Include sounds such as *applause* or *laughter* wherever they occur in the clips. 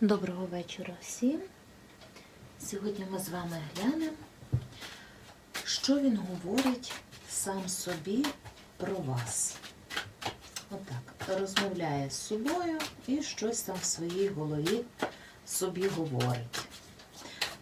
Доброго вечора всім. Сьогодні ми з вами глянемо, що він говорить сам собі про вас. Отак, розмовляє з собою і щось там в своїй голові собі говорить.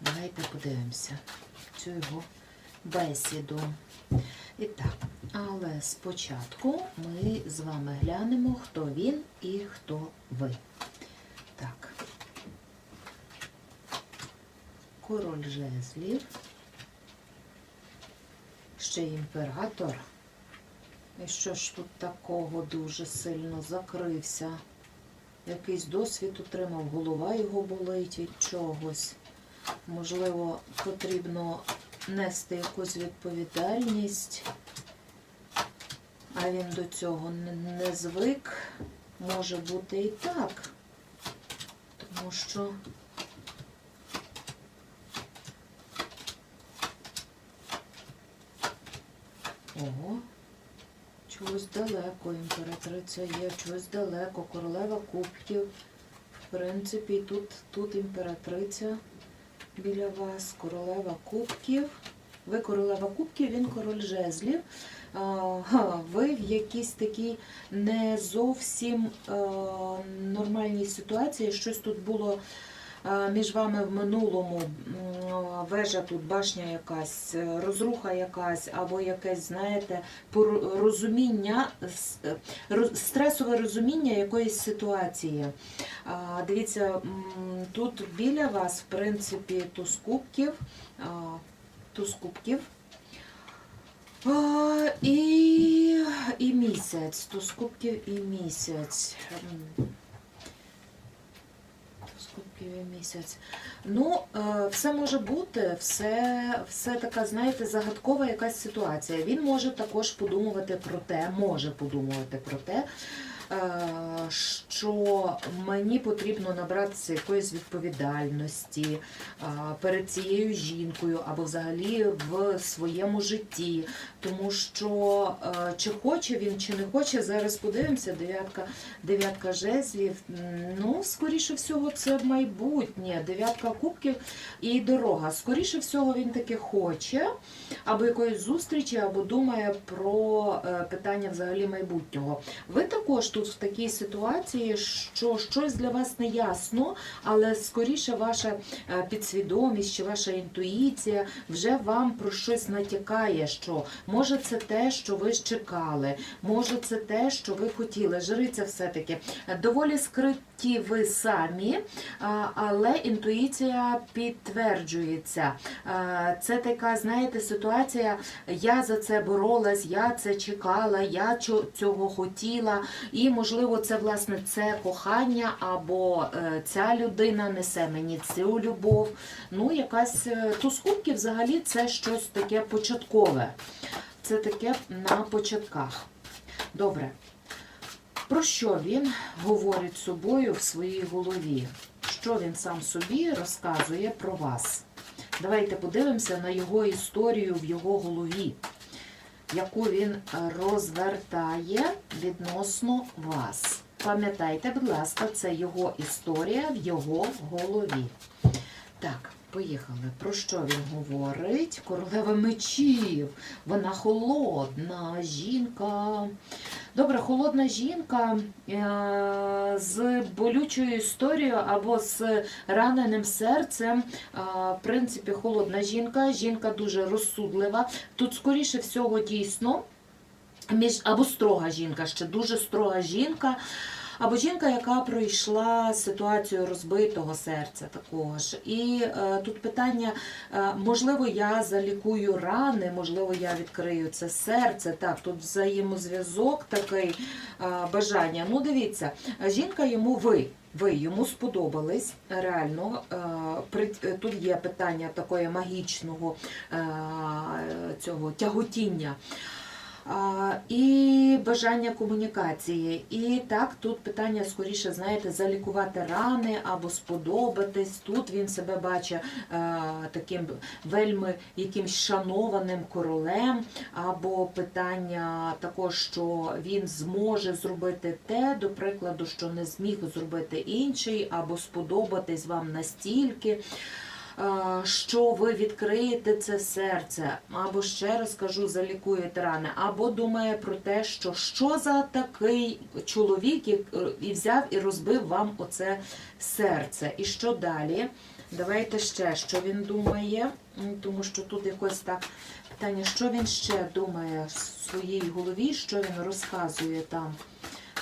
Давайте подивимося цю його бесіду. І так, але спочатку ми з вами глянемо, хто він і хто ви. Так. Король жезлів. Ще імператор. І що ж тут такого дуже сильно закрився? Якийсь досвід отримав, голова його болить від чогось. Можливо, потрібно нести якусь відповідальність, а він до цього не, звик. Може бути і так. Тому що Ого, чогось далеко імператриця є, чогось далеко, королева кубків. В принципі, тут, тут імператриця біля вас, королева кубків. Ви королева кубків, він король жезлів. Ви в якійсь такій не зовсім е, нормальній ситуації. Щось тут було між вами в минулому. Вежа тут, башня якась, е, розруха якась, або якесь, знаєте, розуміння, е, стресове розуміння якоїсь ситуації. Дивіться, тут біля вас, в принципі, туз кубків, туз кубків. І, і місяць, туз кубків і місяць. Кубків місяць. Ну, е, все може бути, все, все така, знаєте, загадкова якась ситуація. Він може також подумувати про те, може подумувати про те, що мені потрібно набратися якоїсь відповідальності е, перед цією жінкою або взагалі в своєму житті. Тому що е, чи хоче він, чи не хоче, зараз подивимося, дев'ятка, дев'ятка жезлів. Ну, скоріше всього, це майбутнє. Дев'ятка кубків і дорога. Скоріше всього, він таки хоче або якоїсь зустрічі, або думає про е, питання взагалі майбутнього. Ви також тут в такій ситуації, що щось для вас не ясно, але скоріше ваша е, підсвідомість чи ваша інтуїція вже вам про щось натякає, що може це те, що ви чекали, може це те, що ви хотіли. Жриця все-таки е, доволі скриті ви самі, але інтуїція підтверджується. Е, Це така, знаєте, ситуація. Я за це боролась, я це чекала, я цього хотіла. І, можливо, це власне це кохання, або е, ця людина несе мені цю любов. Ну, якась е, туз кубків взагалі це щось таке початкове. Це таке на початках. Добре. Про що він говорить собою в своїй голові? Що він сам собі розказує про вас? Давайте подивимося на його історію в його голові, яку він е, розвертає відносно вас. Пам'ятайте, будь ласка, це його історія в його голові. Так, поїхали. Про що він говорить? Королева мечів. Вона холодна жінка. Добре, холодна жінка е, з болючою історією або з раненим серцем. Е, В принципі, холодна жінка, жінка дуже розсудлива. Тут, скоріше всього, дійсно, між або строга жінка, ще дуже строга жінка. Або жінка, яка пройшла ситуацію розбитого серця також. І е, тут питання, е, можливо, я залікую рани, можливо, я відкрию це серце. Так, тут взаємозв'язок такий е, бажання. Ну, дивіться, жінка йому ви. Ви йому сподобались реально. е, Тут є питання такої магічного е, цього тяготіння. І бажання комунікації. І так, тут питання скоріше, знаєте, залікувати рани або сподобатись. Тут він себе бачить е, таким вельми якимсь шанованим королем, або питання також, що він зможе зробити те, до прикладу, що не зміг зробити інший, або сподобатись вам настільки. Е, Що ви відкриєте це серце, або ще раз кажу, залікуєте рани, або думає про те, що що за такий чоловік і- і взяв і розбив вам оце серце. І що далі? Давайте ще, що він думає, тому що тут якось так питання, що він ще думає в своїй голові, що він розказує там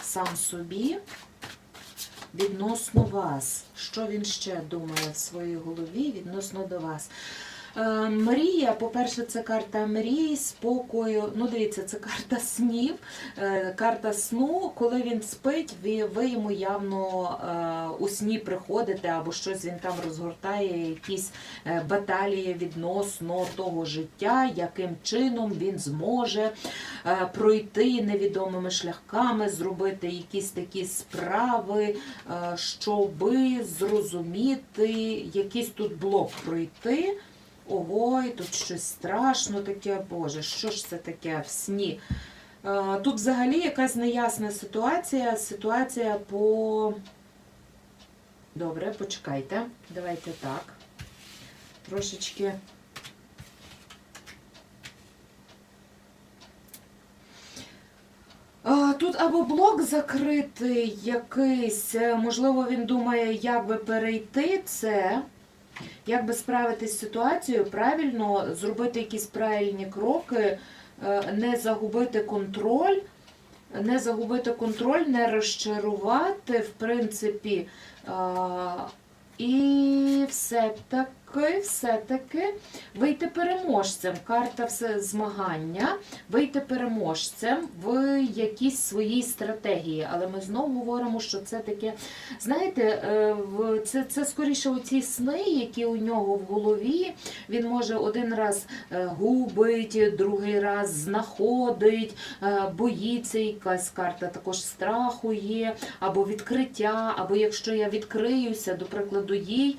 сам собі відносно вас. Що він ще думає в своїй голові відносно до вас? Е, Мрія, по-перше, це карта мрії, спокою. Ну, дивіться, це карта снів, е, карта сну. Коли він спить, ви, ви йому явно е, у сні приходите або щось він там розгортає, якісь баталії відносно того життя, яким чином він зможе пройти невідомими шляхами, зробити якісь такі справи, щоби зрозуміти, якийсь тут блок пройти. Ой, тут щось страшно таке, Боже, що ж це таке в сні? Е, Тут взагалі якась неясна ситуація. Ситуація по. Добре, почекайте. Давайте так. Трошечки. Тут або блок закритий якийсь, е, можливо, він думає, як би перейти це, як би справитись з ситуацією, правильно зробити якісь правильні кроки, е, не загубити контроль, не загубити контроль, не розчарувати, в принципі, і все-таки, все-таки вийти переможцем. Карта все змагання, вийти переможцем в якійсь своїй стратегії. Але ми знову говоримо, що це таке, знаєте, е, це, це скоріше оці сни, які у нього в голові. Він може один раз е, губить, другий раз знаходить, е, боїться якась карта також страху є, або відкриття, або якщо я відкриюся, до прикладу, їй,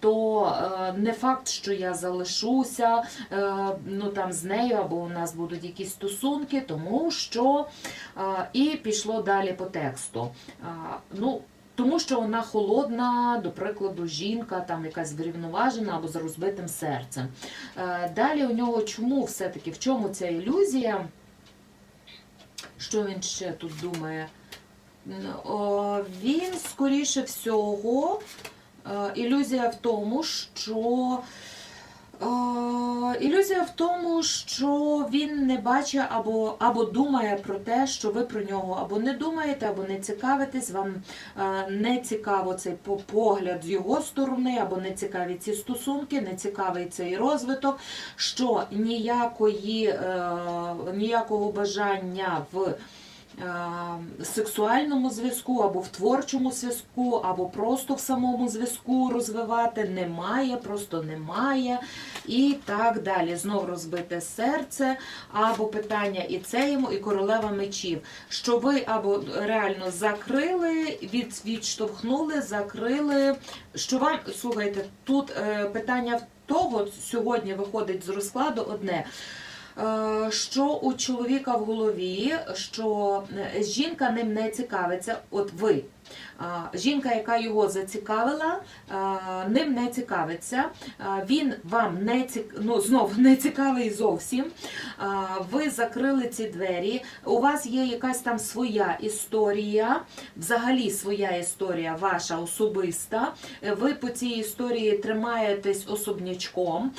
то е, не факт, що я залишуся е, ну, там, з нею, або у нас будуть якісь стосунки, тому що е, і пішло далі по тексту. Ну, тому що вона холодна, до прикладу, жінка, там якась врівноважена або з розбитим серцем. Далі у нього чому все-таки, в чому ця ілюзія? Що він ще тут думає? Він, скоріше всього, ілюзія в тому, що е, ілюзія в тому, що він не бачить або, або думає про те, що ви про нього або не думаєте, або не цікавитесь, вам е, не цікаво цей погляд з його сторони, або не цікаві ці стосунки, не цікавий цей розвиток, що ніякої, е, ніякого бажання в е, сексуальному зв'язку, або в творчому зв'язку, або просто в самому зв'язку розвивати немає, просто немає. І так далі. Знов розбите серце, або питання і це йому, і королева мечів. Що ви або реально закрили, від, відштовхнули, закрили. Що вам, слухайте, тут е, питання того, сьогодні виходить з розкладу одне. Е, Що у чоловіка в голові, що е, жінка ним не цікавиться, от ви. Жінка, яка його зацікавила, ним не цікавиться. Він вам не цік... ну, знов *laughs* не цікавий зовсім. Ви закрили ці двері. У вас є якась там своя історія, взагалі своя історія, ваша особиста. Ви по цій історії тримаєтесь особнячком.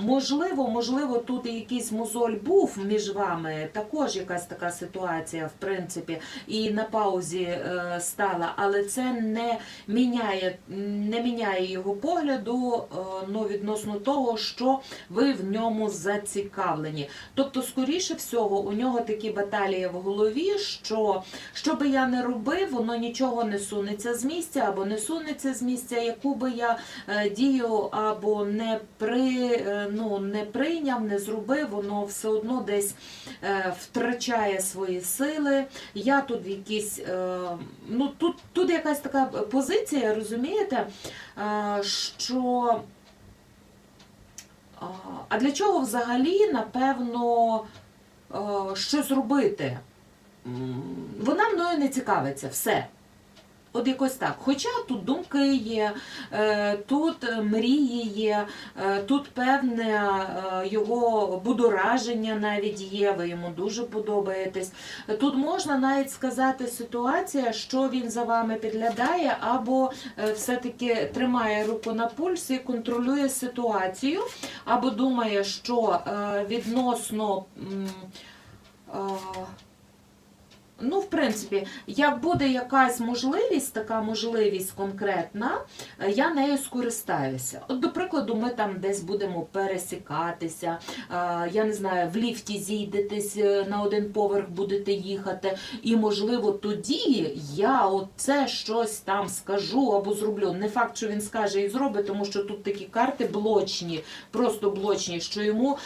Можливо, можливо, тут якийсь мозоль був між вами. Також якась така ситуація, в принципі, і на паузі е, стала. але це не міняє, не міняє його погляду е, ну, відносно того, що ви в ньому зацікавлені. Тобто, скоріше всього, у нього такі баталії в голові, що що би я не робив, воно нічого не сунеться з місця, або не сунеться з місця, яку би я е, дію або не при е, ну не прийняв, не зробив, воно все одно десь втрачає свої сили. Я тут якісь, ну тут, тут якась така позиція, розумієте, що. А, для чого взагалі, напевно, щось робити? Вона мною не цікавиться, все. От якось так. Хоча тут думки є, е, тут мрії є, е, тут певне е, його будораження навіть є, ви йому дуже подобаєтесь. Тут можна навіть сказати ситуація, що він за вами підглядає, або все-таки тримає руку на пульсі, контролює ситуацію, або думає, що відносно. Ну, в принципі, як буде якась можливість, така можливість конкретна, е, я нею скористаюся. От, до прикладу, ми там десь будемо пересікатися, е, я не знаю, в ліфті зійдетесь е, на один поверх будете їхати, і, можливо, тоді я оце щось там скажу або зроблю. Не факт, що він скаже і зробить, тому що тут такі карти блочні, просто блочні, що йому,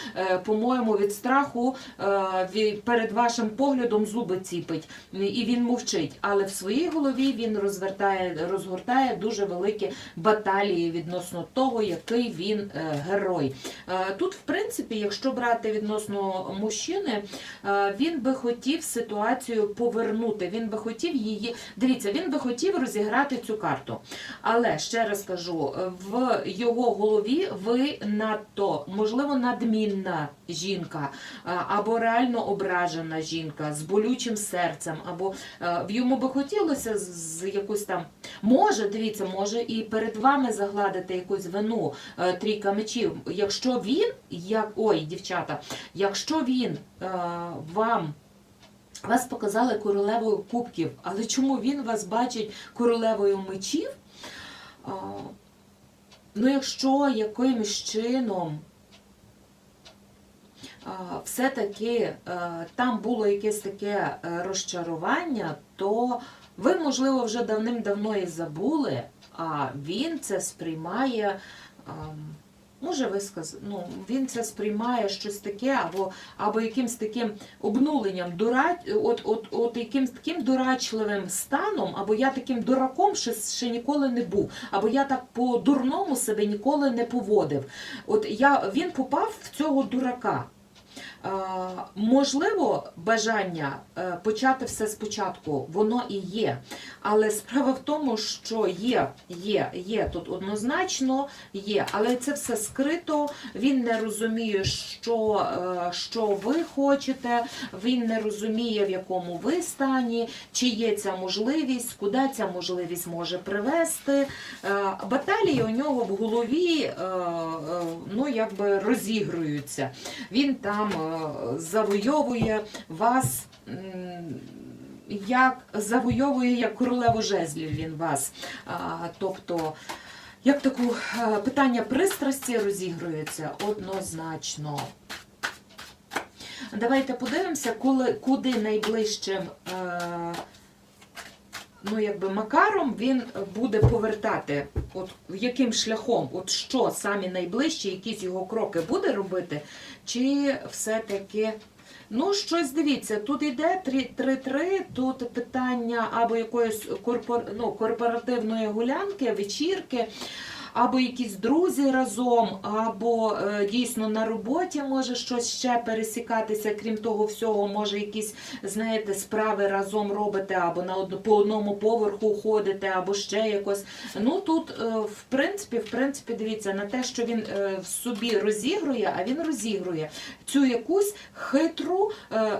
по-моєму, від страху перед вашим поглядом зуби ціпить і він мовчить. Але в своїй голові він розвертає, розгортає дуже великі баталії відносно того, який він е, герой. Е, Тут, в принципі, якщо брати відносно мужчини, е, він би хотів ситуацію повернути. Він би хотів її. Дивіться, він би хотів розіграти цю карту. Але ще раз кажу, в його голові ви надто, можливо, надмінна жінка, або реально ображена жінка з болючим серцем, або е, в йому би хотілося з- якусь там. Може, дивіться, може і перед вами загладити якусь вину е, трійка мечів. Якщо він, як ой, дівчата, якщо він е, вам. Вас показали королевою кубків, але чому він вас бачить королевою мечів? Ну, якщо якимось чином все-таки е, там було якесь таке е, розчарування, то ви, можливо, вже давним-давно і забули, а він це сприймає. Може, ви сказ... ну, він це сприймає щось таке, або, або якимсь таким обнуленням, дура... от, от, от якимсь таким дурачливим станом, або я таким дураком ще, ще ніколи не був, або я так по-дурному себе ніколи не поводив. От я, він попав в цього дурака. Е, Можливо, бажання е, почати все спочатку, воно і є. Але справа в тому, що є, є, є тут однозначно, є, але це все скрито. Він не розуміє, що, е, що ви хочете, він не розуміє, в якому ви стані, чи є ця можливість, куди ця можливість може привести. Баталії у нього в голові ну, якби розігруються. Він там завойовує вас. Як завойовує як королеву жезлів він вас. Тобто, як таку е, питання пристрасті розігрується однозначно. Давайте подивимося, коли, куди найближчим е, ну, якби макаром він буде повертати, от яким шляхом, от що самі найближчі, якісь його кроки буде робити, чи все-таки. Ну, щось дивіться, тут йде 3-3, тут питання або якоїсь корпор... ну, корпоративної гулянки, вечірки, або якісь друзі разом, або е, дійсно на роботі може щось ще пересікатися. Крім того всього, може якісь, знаєте, справи разом робите, або на по одному поверху ходите, або ще якось. Ну тут, е, в принципі, в принципі, дивіться на те, що він е, в собі розігрує, а він розігрує цю якусь хитру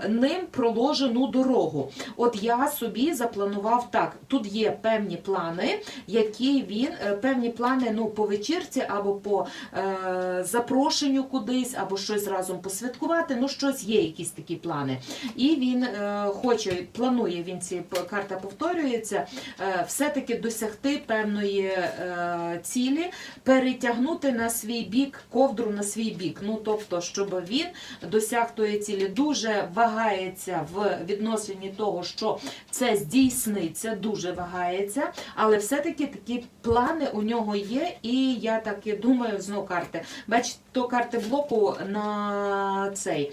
ним проложену дорогу. От я собі запланував так. Тут є певні плани, які він, певні плани, ну по вечірці або по е, запрошенню кудись, або щось разом посвяткувати. Ну, щось є, якісь такі плани. І він е, хоче, планує він ці карта повторюється, е, все-таки досягти певної е, цілі, перетягнути на свій бік ковдру на свій бік. Ну тобто, щоб він досяг тої цілі, дуже вагається в відношенні того, що це здійсниться, дуже вагається, але все-таки такі плани у нього є, і я так і думаю, знову карти. Бачите, то карти блоку на цей.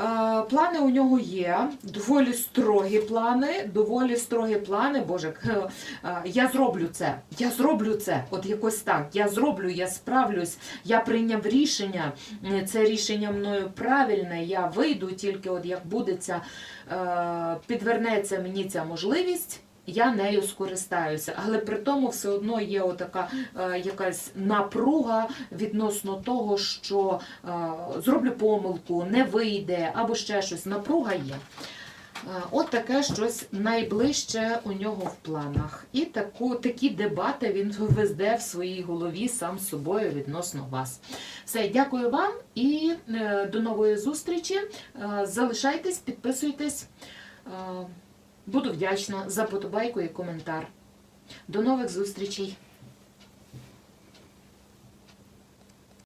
Е, Плани у нього є, доволі строгі плани, доволі строгі плани. Боже, е, е, я зроблю це, я зроблю це. От якось так. Я зроблю, я справлюсь, я прийняв рішення. Це рішення мною правильне. Я вийду тільки, от як буде ця, підвернеться мені ця можливість. Я нею скористаюся, але при тому все одно є отака е, якась напруга відносно того, що е, зроблю помилку, не вийде або ще щось. Напруга є. Е, От таке щось найближче у нього в планах. І таку, такі дебати він везде в своїй голові сам з собою відносно вас. Все, дякую вам і до нової зустрічі. Залишайтесь, підписуйтесь. Буду вдячна за подобайку і коментар. До нових зустрічей!